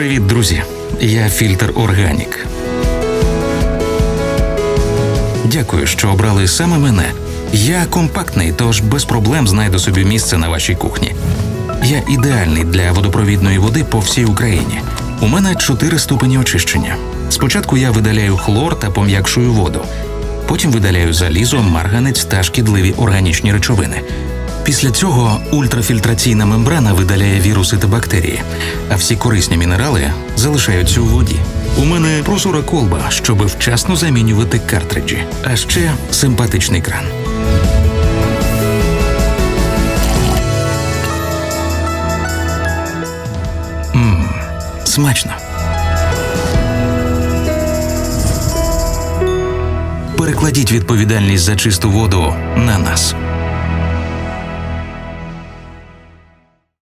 Друзі, я фільтр Органік. Дякую, що обрали саме мене. Я компактний, тож без проблем знайду собі місце на вашій кухні. Я ідеальний для водопровідної води по всій Україні. У мене чотири ступені очищення. Спочатку я видаляю хлор та пом'якшую воду. Потім видаляю залізо, марганець та шкідливі органічні речовини. Після цього ультрафільтраційна мембрана видаляє віруси та бактерії, а всі корисні мінерали залишаються у воді. У мене прозора колба, щоб вчасно замінювати картриджі, а ще симпатичний кран. Мм, смачно. Перекладіть відповідальність за чисту воду на нас.